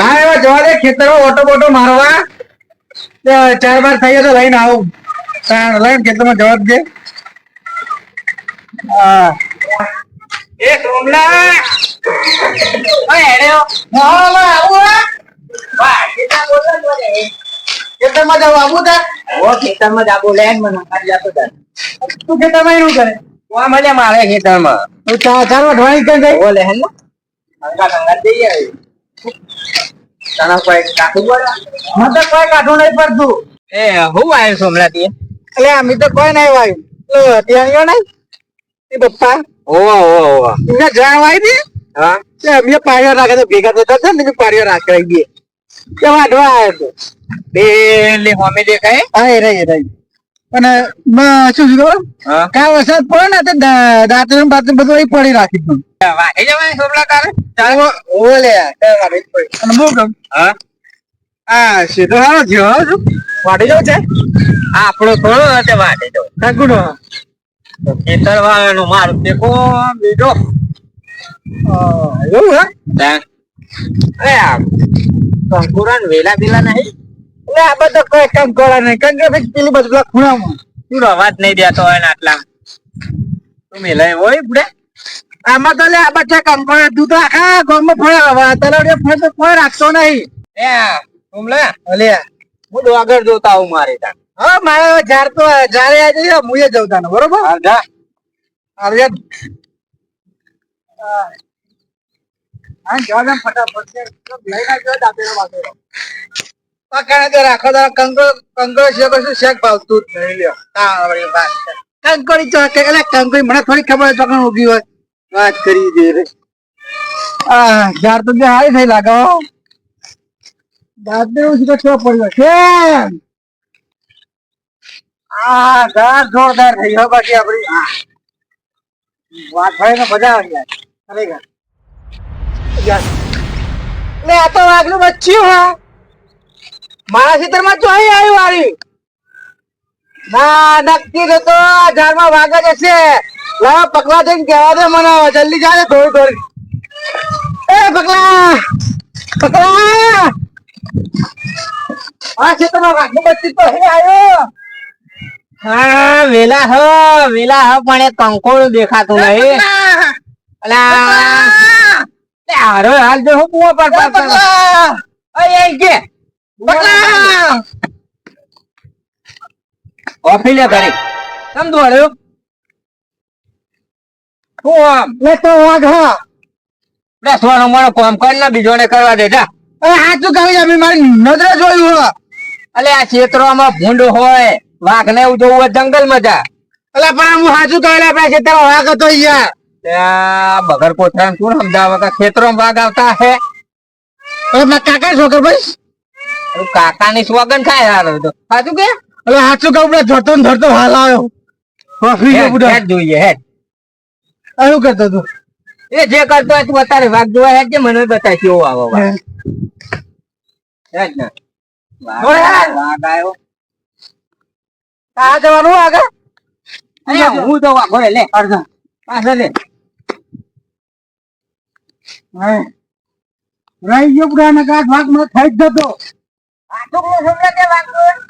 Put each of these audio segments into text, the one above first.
હા એવા જવા દે ખેતરમાં ઓટો બોટો મારવા. ચાર બાર થઈ તો લઈને આવું. લઈને ખેતરમાં જવા દે. હા. એ સોમલા ઓય આવું વાહ કેટલા મને. ખેતરમાં જવું આવું તાર ઓ ખેતરમાં જ આબો લેન મને આટલા તો તાર. તું ખેતરમાં એવું કરે? વા મજા મારે ખેતરમાં. તું ચાર ચાર વઢવાણી કઈ ગઈ? ઓ લેન ને અંગાત અંગાત જઈ આવી તને કોઈ કાઠું બોલા મને તો કોઈ કાઢું નહીં પડતું. એ હું આવ્યો સોમલા થી એટલે અમે તો કોઈ નહીં વાયું ધ્યાનીઓ નહીં? એ પપ્પા. ઓ દે હા? તે અમે પાડ્યો રાખે તો ભેગા થતા હતા ને પાડ્યો રાખી દઈએ કે. વાંધો આવ્યો પેલી હોમી દેખાય. હા એ રહી રહી. અને શું થયું હા? કા વરસાદ પડે ને તો બાતણ બધું પડી રાખી દઉં વાહી જવાય સોમલા તારે ઓ લે અને બહુ હા આ સીધો સારો થયો શું વાઢી છે આપણો થોડો હશે વાહી જવું કાકુડો ખેતર વાળાનું મારું ટેકો બીજો એવું હે કંકુરા વેલા બેલા નહીં એટલે આ બધા કોઈ કામ કરા નહીં. કારણ કે ભાઈ પેલી બધું પેલા ખૂણામાં તું અવાજ નહીં દેતો હોય ને આટલા. તું મેલાય હોય બુડે આમાં તો આ બચ્ચા કામ કરે તું તો આખા ગામમાં ફરે હવે તલાવડે ફળ તો કોઈ રાખશો નહીં. એ કુમલા અલે હું તો આગળ જોતા હું મારી ત્યાં. હા મારે જાર તો જ્યારે આજે હું એ જઉં તાને બરોબર? હા જા. હા જવા ફટાફટ. લઈને આવજો દાબેલો બાબેલો. પકડે રાખો તારા કંકો કંકો છે કશું શેક ભાવતું જ નહીં લ્યો. હા. કંકોડી ચોકે એટલે કંકોડી મને થોડી ખબર પકડ ઉગી હોય. વાત કરી દે રે. આ યાર તો જે હારી થઈ લાગે હો. દાદે ઉસકો છો પડ્યો છે આ ઝાડ જોરદાર થઈ ગયો બાકી આપડી. વાત ભાઈ ને મજા આવી જાય ખરેખર યાર. આ તો વાઘનું બચ્યું હા. મારા ખેતરમાં જોઈ આવ્યું વાળી ના, નક્કી તો ઝાડમાં જ હશે. લાવો પકલા થઈને કહેવા દે મને જલ્દી જાય થોડી થોડી એ પકલા પકલા આ ખેતરમાં વાઘનું બચ્ચું તો હે આયો. હા વેલા હ વેલા હ પણ એ કંકોળ દેખાતું નહીં. અલા. હારો હાલ જો હું કુવા પર પર અય કે ઓફી લે કરી તમ દોડ્યો લે તો વાઘ હા. દસ વાર અમારો કામ કર ને બીજોને કરવા દે જા. અરે હાચું કહી અમે મારી નજરે જોયું હો. અલે આ ક્ષેત્રોમાં ભૂંડ હોય વાઘ ને એવું જોવું હોય જંગલમાં જા. અલે પણ હું હાચું કહી આપણા વાઘ હતો યાર ત્યાં બગર શું સમજાવે કે ખેતરોમાં વાઘ આવતા હે? અરે કાકા છોકર ભાઈ કાકાની સ્વગન ખાય યાર તો. સાચું કે? અલે સાચું કહું ધરતો ને ધરતો હાલ આવ્યો. જોઈએ હેડ. શું કરતો તું? એ જે કરતો હોય તું અત્યારે વાઘ જોવા હેડ કે મને બતાય કેવો આવો વાઘ. હેડ. ને વાઘ આવ્યો. આ જવાનું આગળ? અરે હું તો વાઘો લે અડધા. પાછળ લે. રહી ગયો બુડા ને કાંઈક વાઘ મને થઈ જ જતો.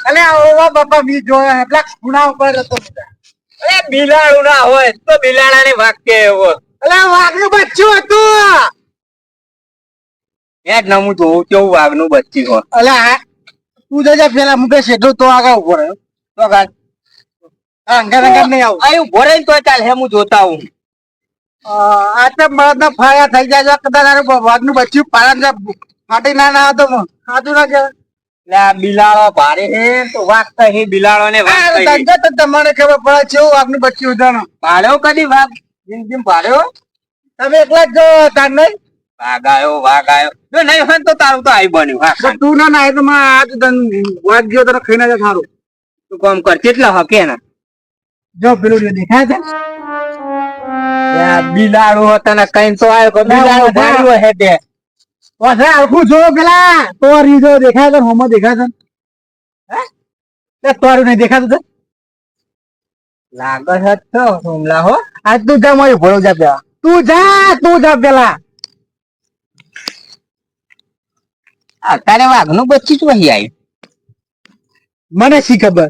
અલે ઓવા બાપા બી જોયા એટલા ખૂણા ઉપર હતો બુડા. અરે બિલાડું ના હોય તો બિલાડા ને વાઘ કે એવો. અલે વાઘનું બચ્ચું હતું એ જ ના હું જોઉં કેવું વાઘનું બચ્ચું હોય અલે તું જજે પેલા મુકે શેઠો તો આગળ ઊભો રહ્યો. તો આગળ. નહીં આવું. ભરે ને તો ચાલ હે હું જોતા આવું. આ તો ફાયા થઈ જાય કદાચ વાઘનું બચ્ચું પાડા ફાટી ના ના હતો સાચું ના કે એટલે આ બિલાડો ભારે હે તો વાઘ કહી બિલાડો ને વાઘ તમને ખબર પડે છે એવું બચ્ચું ઉદાહરણ. ભાડ્યો કદી વાઘ? જિંદગી ભાડ્યો. તમે એકલા જ જો તાર નહીં? વાઘ આવ્યો વાઘ આવ્યો જો નહીં હોય તો તારું તો આવી બન્યું હા. તું ના ના તો માં આજ તને વાઘ ગયો તને ખાઈ ના સારું તું કામ કર કેટલા હકે ને? જો પેલું દેખાય છે? બિલાડો તને કઈ તો આવ્યો બિલાડો ભાડ્યો હે તે ઓછે આખું જો પેલા તો રીજો દેખાય છે હોમો દેખાય છે હે? નહીં દેખાતું છે લાગે છે તો હુમલા હો. આજ તું જા મારી ભરો જા પેલા. તું જા તું જા પેલા. અત્યારે વાઘનું બચ્ચું જ વહી આવ્યું? મને શી ખબર?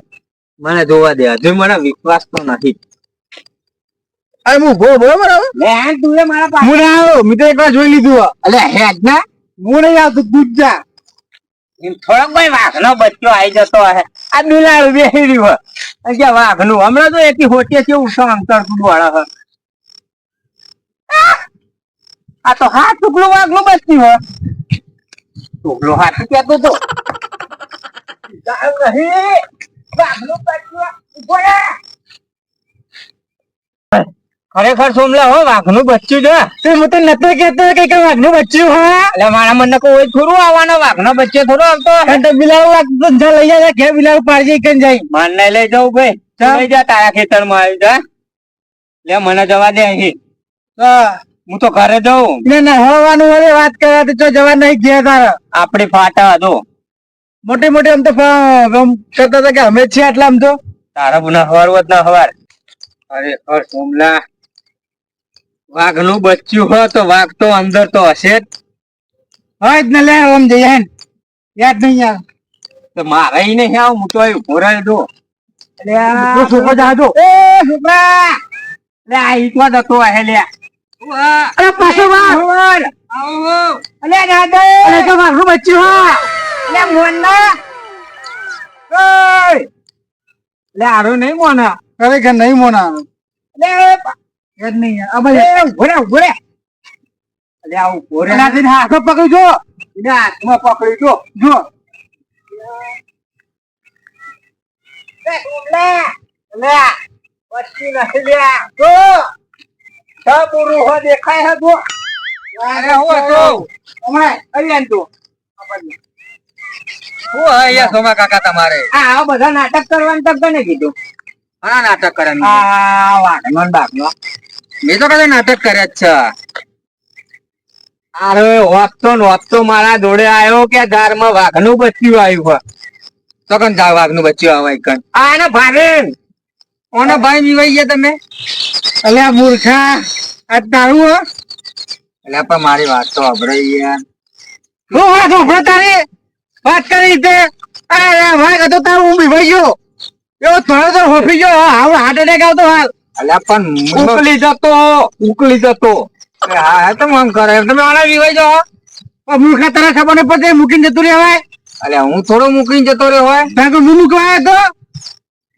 મને જોવા દે હજુ મને વિશ્વાસ તો નથી. અરે હું ગો બરોબર હવે તું મારા હું ના આવ્યો મેં તો એકવાર જોઈ લીધું. અલે હેડ ના હું નહીં આવતું તું જા. વાઘનો બચ્ચો આવી જતો હે. આ દુલાળ રહ્યો હે. વાઘનું? હમણાં તો એથી હોટીએ છે ઉઠો અંતર તું હે. આ તો હાથ ટુકડો વાઘનું બચ્ચું હે. ટુકડો હાથ કેતો તો. નહીં. વાઘનું બચ્ચું ઊભો રે. ખરેખર સોમલા હો વાઘનું બચ્ચું છે. તે હું તો નતો કેતો કે કઈ વાઘનું બચ્ચું હો. એટલે મારા મને કોઈ થોડું આવવાનો વાઘનો બચ્ચો થોડો આવતો હે બિલાવ કે લાગતું લઈ જાય કે બિલાવ પાડી જાય કઈ જાય. મન નહીં લઈ જવું ભાઈ. લઈ જા તારા ખેતરમાં આવી જા. લે મને જવા દે અહીં. હું તો ઘરે જઉં. ને ના હવાનું હવે વાત કરવા તો જવા નહીં ગયા તારા. આપડી ફાટા હતો મોટી મોટી આમ તો કરતા હતા કે અમે જ છીએ આટલા આમ તો. તારા પુના હવાર વત ના હવાર. અરે હર સોમલા. વાઘનું બચ્ચું હો તો વાઘ તો અંદર તો હશે જ. હોય જ ને લે આમ જઈએ યાદ નહીં આવે. તો મારે નહીં આવું હું તો ઊભો રહ્યો છું. છોકરો જા એ છોકરા લે આ ઈટવા જતો હે લે અરે પાછો વાઘ. અલે દાદા. અરે તો વાઘનું બચ્ચું હા. મોના. ઓય. લે આરો નહીં મોના. ખરેખર નહીં મોના લે યાદ નહીં આ ઊભો રે ઊભો રે આ ઊભો રે બાજુ હાથો પકડી જો. એને હાથમાં પકડી જો. જો. લે લે. લે. પછી નથી લે. તો સાબુરું હો દેખાય હે જો અરે હો તો હમણાં અહીંયા તું હું અહીંયા સોમા કાકા તમારે? આ આ બધા નાટક કરવાનું તો કોને કીધું. ઘણા નાટક કરે આ વાઘનો બાઘનો મેં તો કદાચ નાટક કર્યા જ છે. અરે વાપતો ને હોપતો મારા જોડે આવ્યો કે દારમાં વાઘનું બચ્યું આવ્યું તો કન જા વાઘનું બચ્યું આવે કન આ ને ભાભીન ઓને ભાઈ બીવાઈ ગયા તમે? અલે મૂર્ખા આ તારું હો. એટલે પણ મારી વાત તો અભરાઈ યાર. હું વાત અભરો તારી? વાત કરી તે. અરે ભાઈ તો તારું હું બીવાઈ ગયો. એવો થોડો તો હોફી ગયો. હાવ હાર્ટ એટેક આવતો હાલ. અલ્યા પણ ઉકલી જતો ઉકલી જતો. હા હા તો આમ કરે તમે આના બીવાઈ જાઓ. મૂર્ખા તારા ખબર નહીં પડતી મૂકીને જતું રહેવાય અલ્યા હું થોડો મૂકીને જતો રહ્યો હોય? કારણ કે હું મૂકવા આવ્યો તો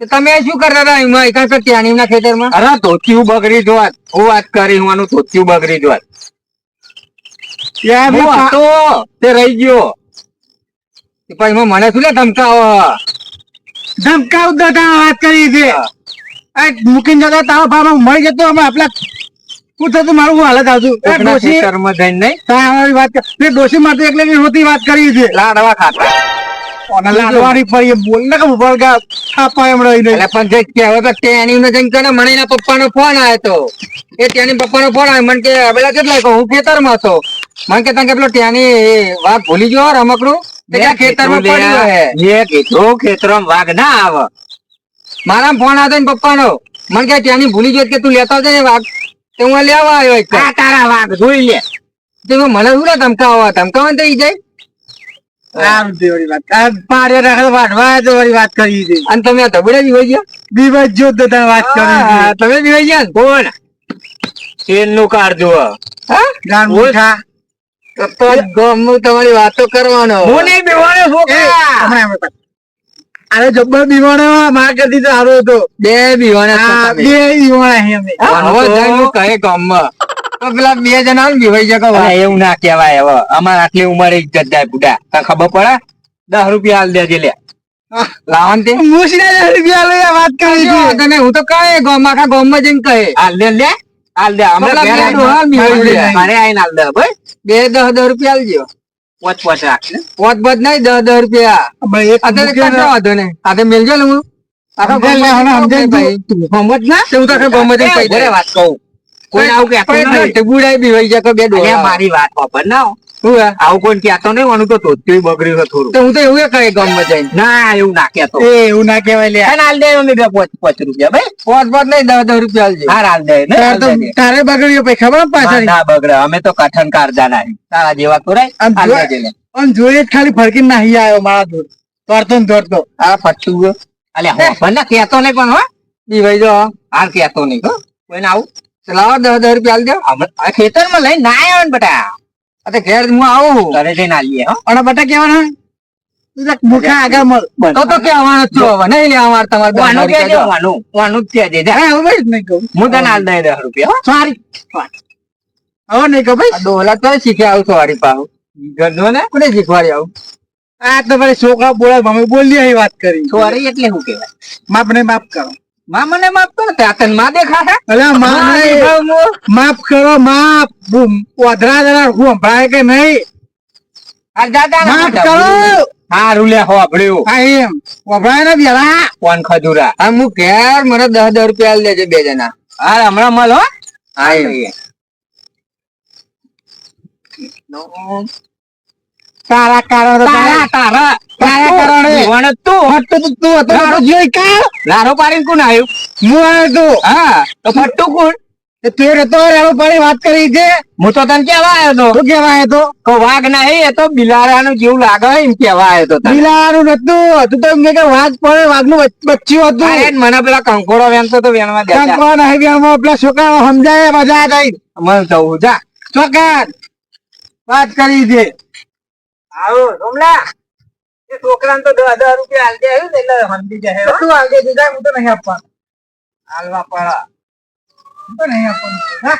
તો તમે શું કરતા હતા એમાં? એકા તો ત્યાંની ખેતરમાં? અરે ધોતિયું બગડી જોત હું વાત કરી હું આનું ધોતિયું બગડી જો તે રહી ગયો. પછી મને શું લે ધમકાવો? ધમકાવ દાદા વાત કરી છે. મૂકીને જતો તારો ભાવ મળી જતો અમે આપલા શું થતું મારું હાલત આવતું એ કોકના ડોશી. ખેતરમાં નહીં? તારી વાત કર- તે માટે એટલે ની વાત કરી છે. લાડવા ખાતા લાડવાની પડી બોલ ને કે ઉભર થાપા એમ રહી નહીં પણ જે કહેવાય તો ને જઈને કહે ને મને એના પપ્પાનો ફોન આવ્યો તો. એ ત્યાંની પપ્પાનો ફોન આવ્યો. મને કે પેલા કેટલા કહું હું ખેતરમાં હતો. મને કે તમે કે પેલો ત્યાંની વાત ભૂલી ગયો રમકડું. તે ખેતરમાં પડ્યું હે? મેં કીધું ખેતરમાં વાઘ ના આવે. મારા ફોન આવ્યો ને પપ્પાનો. મને કે ત્યાંની ભૂલી ગયો કે તું લેતો આવજે ને વાઘ. તે હું લેવા આવ્યો એક આ તારા વાઘ જોઈ લે. તે મને શું લે ધમકાવો ધમકાવો થઈ જાય. વાત. પાડે રાખે વાઢવા તો વાત કરી છે. અને તમે આ ધબડે હોય ગયા? દિવસ જો તો વાત કરી તમે બી હોય ગયા ને? કોણ? તેલનું કાઢજો હા? જાણ મૂઠા. તો ગમું તમારી વાતો કરવાનો. હું નહીં બેવાનો છોકરા હમણાં એમ હતા. અરે જબ્બર બીવાણો માર કરી તો સારો હતો. બે ને બે બીવાણા અમે. હવે જઈને કહે ગામમાં. તો પેલા બે જણા ને બીવાઈ જાય કે એવું ના કહેવાય હવે. અમારે આટલી ઉંમરે ઇજ્જત જાય બુડા તને ખબર પડે? દસ રૂપિયા હાલ દેજે લે. લાવો ને તે. મુશીના દસ રૂપિયા લઈને વાત કરી છે? તને હું તો કહે ગામ આખા ગામમાં જઈને કહે. હાલ દે લે. હાલ દે અમે બે હાલ બીવાઈ જાય. ઘરે આવીને હાલ દે ભાઈ. બે દસ દસ રૂપિયા આલજો. પોચ પોચ નહીં દસ દસ રૂપિયા. એક અત્યારે કશો વાંધો નહીં આજે ને. હું. સમજ ના હું. તો દઈશ. વાત કહું. કોઈ આવું કહેતું નહીં. તે બુડાઈ બીવાઈ જાય કે બે અલ્યા, મારી વાત ના? આવું કોઈ કહેતો નહીં તો બગડ્યું છે થોડું. તો હું તો એવું કહે ગામમાં જઈને. ના એવું ના કહેતો. એ એવું ના કહેવાય લે. હાલ દે અમે બે પોચ પોચ રૂપિયા ભાઈ. પોત બધ નહીં દસ દસ રૂપિયા આલજો હાર હાલ દે ને તારે દે. બગડ્યો પછી ખબર પાછળ ના બગડે અમે તો કઠણ કાઢતા નહીં તારા જેવા તો હાલ દેજે જોઈએ ખાલી ફરકી નાહી આવ્યો મારા દૂર તોડતો ને તોડતો. આ ફટું અલ્યા હો. ભલે કેતો નહીં પણ હો. ઈ ભાઈ જો. હાલ કેતો નહીં હો. કોઈને આવું? ચલાવો દસ દસ રૂપિયા આલ દો આ ખેતરમાં લઈને ના આવ્યો ને બટા. અરે ઘેર હું આવું ઘરે જઈને આલીએ અને બટા કેવાના મૂર્ખા આગળ મળ. તો તો હવે નહીં લેવા તમારે દસ વાનું રૂપિયા કહેજો. વાનું. વાનું જ કહેજે જા. હા, હવે જ નહીં કહું. હું તને હાલ દઈ દસ રૂપિયા સોરી. હવે નહીં કહું ભાઈ. આ ડોહલા તો શીખ્યા આવું સોરી પાવ ને? કોને શીખવાડી આવું? આ તો ભાઈ છોકરા બોલા મમ્મી બોલી વાત કરી. સોરી એટલે શું કહેવાય? માપ ને માફ કરો. માં મને માફ કરો ત્યાં માં દેખા હે અલે માં હું. માફ કરો માફ. બૂમ વાદળા જરા હું સંભળાય કે નહીં? આ દાદા માફ. કરો. હારું લે ભળ્યો હા એમ. વભરાય ને બેરા કોણ ખજુરા. હા હું ઘેર મને દસ દસ રૂપિયા લેજે બે જણા. હા હમણાં મળ હો. હા એમ. તારા કારણે તારા તારા. તારા કારણે. તું. તો તું હતો લારો જોઈ કા? લારો પાડીને કોણ આવ્યું? હું આવ્યો તો હા તો ફટ્ટુ કોણ? તે તું હતો પાડી વાત કરી છે. હું તો તને કેવા આવ્યો તો શું તો તો વાઘ ના એ તો બિલાડાનું જેવું લાગે એમ કેવા આવ્યો તો. નતું તું તો એમ કે વાઘ પડે વાઘનું બચ્ચું હતું. મને પેલા કંકોડો વેણતો તો વેણવા દે. નહીં પેલા છોકરા સમજાય મજા થઈ મન થવું જા. વાત કરી છે. આવો રોમલા. છોકરાને તો દસ હજાર રૂપિયા આલજે આવ્યું એટલે સમજી જાય શું આલજે જાય હું તો નહીં આપવાનું. હાલવા પડા. હું તો નહીં આપવાનું. હા.